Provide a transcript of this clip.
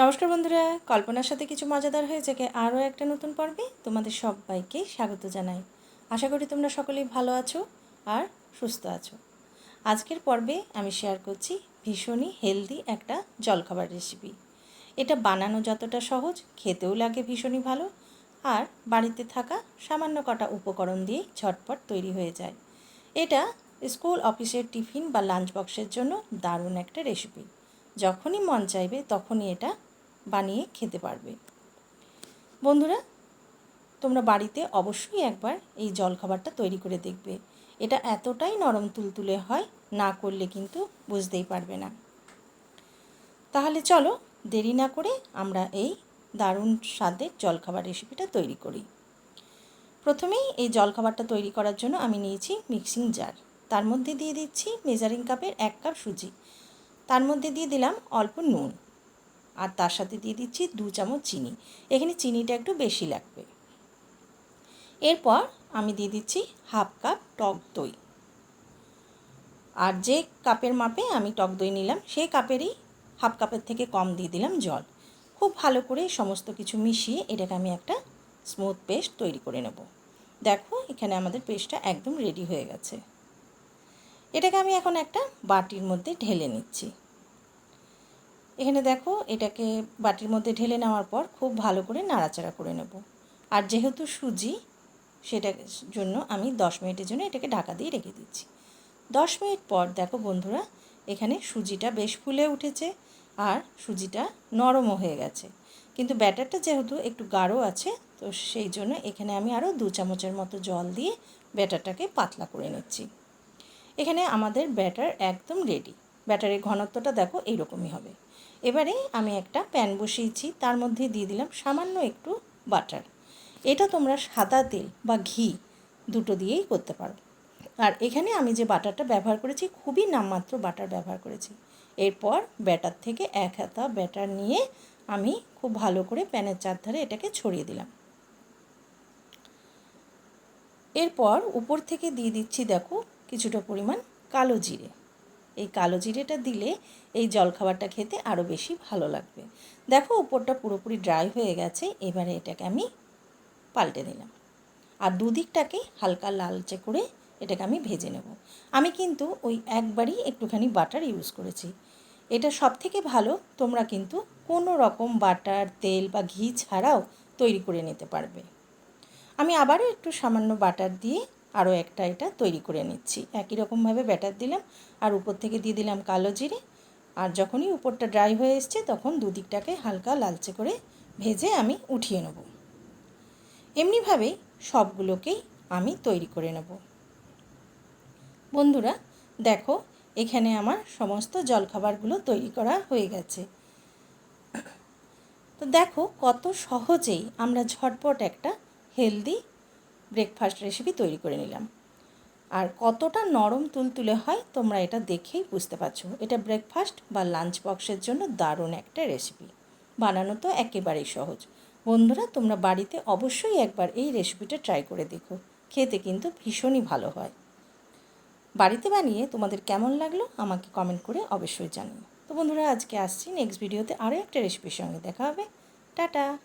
নমস্কার বন্ধুরা, কল্পনার সাথে কিছু মজাদার হয়ে থেকে আরও একটা নতুন পর্বে তোমাদের সবাইকে স্বাগত জানাই। আশা করি তোমরা সকলেই ভালো আছো আর সুস্থ আছো। আজকের পর্বে আমি শেয়ার করছি ভীষণই হেলদি একটা জলখাবার রেসিপি এটা বানানো যতটা সহজ, খেতেও লাগে ভীষণই ভালো, আর বাড়িতে থাকা সামান্য কটা উপকরণ দিয়েই ঝটপট তৈরি হয়ে যায়। এটা স্কুল অফিসের টিফিন বা লাঞ্চ বক্সের জন্য দারুণ একটা রেসিপি যখনই মন চাইবে তখনই এটা বানিয়ে খেতে পারবে। বন্ধুরা, তোমরা বাড়িতে অবশ্যই একবার এই জলখাবারটা তৈরি করে দেখবে। এটা এতটাই নরম তুলতুলে হয়, না করলে কিন্তু বুঝতেই পারবে না। তাহলে চলো, দেরি না করে আমরা এই দারুণ স্বাদের জলখাবার রেসিপিটা তৈরি করি। প্রথমেই এই জলখাবারটা তৈরি করার জন্য আমি নিয়েছি মিক্সিং জার তার মধ্যে দিয়ে দিচ্ছি মেজারিং কাপের এক কাপ সুজি। তার মধ্যে দিয়ে দিলাম অল্প নুন। আর তার সাথে দিয়ে দিচ্ছি দু চামচ চিনি। এখানে চিনিটা একটু বেশি লাগবে। এরপর আমি দিয়ে দিচ্ছি হাফ কাপ টক দই। আর যে কাপের মাপে আমি টক দই নিলাম, সেই কাপেরই হাফ কাপের থেকে কম দিয়ে দিলাম জল। খুব ভালো করে সমস্ত কিছু মিশিয়ে এটাকে আমি একটা স্মুথ পেস্ট তৈরি করে নেব। দেখো, এখানে আমাদের পেস্টটা একদম রেডি হয়ে গেছে। এটাকে আমি এখন একটা বাটির মধ্যে ঢেলে নিচ্ছি। এখানে দেখো এটাকে বাটির মধ্যে ঢেলে নেওয়ার পর খুব ভালো করে নাড়াচাড়া করে নেব। আর যেহেতু সুজি সেটার জন্য আমি দশ মিনিটের জন্য এটাকে ঢাকা দিয়ে রেখে দিচ্ছি। দশ মিনিট পর দেখো বন্ধুরা, এখানে সুজিটা বেশ ফুলে উঠেছে আর সুজিটা নরমও হয়ে গেছে। কিন্তু ব্যাটারটা যেহেতু একটু গাঢ় আছে, তো সেই জন্য এখানে আমি আরও দু চামচের মতো জল দিয়ে ব্যাটারটাকে পাতলা করে নিচ্ছি। এখানে আমাদের ব্যাটার একদম রেডি ব্যাটারের ঘনত্বটা দেখো এইরকমই হবে। এবারে আমি একটা প্যান বসিয়েছি, তার মধ্যে দিয়ে দিলাম সামান্য একটু বাটার। এটা তোমরা সাদা তেল বা ঘি দুটো দিয়েই করতে পারো। আর এখানে আমি যে বাটারটা ব্যবহার করেছি, খুবই নামমাত্র বাটার ব্যবহার করেছি। এরপর ব্যাটার থেকে এক হাতা ব্যাটার নিয়ে আমি খুব ভালো করে প্যানের চারধারে এটাকে ছড়িয়ে দিলাম। এরপর উপর থেকে দিয়ে দিচ্ছি, দেখো, কিছুটা পরিমাণ কালো জিরে। এই কালো জিরেটা দিলে এই জলখাবারটা খেতে আরও বেশি ভালো লাগবে। দেখো উপরটা পুরোপুরি ড্রাই হয়ে গেছে, এবারে এটাকে আমি পাল্টে দিলাম। আর দুদিকটাকে হালকা লালচে করে এটাকে আমি ভেজে নেব। আমি কিন্তু ওই একবারই একটুখানি বাটার ইউজ করেছি। এটা সব থেকে ভালো, তোমরা কিন্তু কোনো রকম বাটার তেল বা ঘি ছাড়াও তৈরি করে নিতে পারবে। আমি আবারও একটু সামান্য বাটার দিয়ে আরও একটা এটা তৈরি করে নিচ্ছি। একই রকমভাবে ব্যাটার দিলাম, আর উপর থেকে দিয়ে দিলাম কালো জিরে। আর যখনই উপরটা ড্রাই হয়ে এসছে, তখন দুদিকটাকে হালকা লালচে করে ভেজে আমি উঠিয়ে নেব। এমনিভাবেই সবগুলোকেই আমি তৈরি করে নেব। বন্ধুরা, দেখো, এখানে আমার সমস্ত জলখাবারগুলো তৈরি করা হয়ে গেছে। তো দেখো, কত সহজেই আমরা ঝটপট একটা হেলদি ব্রেকফাস্ট রেসিপি তৈরি করে নিলাম। আর কতটা নরম তুলতুলে হয় তোমরা এটা দেখেই বুঝতে পারছ। এটা ব্রেকফাস্ট বা লাঞ্চ বক্সের জন্য দারুণ একটা রেসিপি বানানো তো একেবারেই সহজ। বন্ধুরা, তোমরা বাড়িতে অবশ্যই একবার এই রেসিপিটা ট্রাই করে দেখো। খেতে কিন্তু ভীষণই ভালো হয়। বাড়িতে বানিয়ে তোমাদের কেমন লাগল আমাকে কমেন্ট করে অবশ্যই জানিও। তো বন্ধুরা, আজকে আসছি। নেক্সট ভিডিওতে আরও একটা রেসিপির সঙ্গে দেখা হবে। টাটা!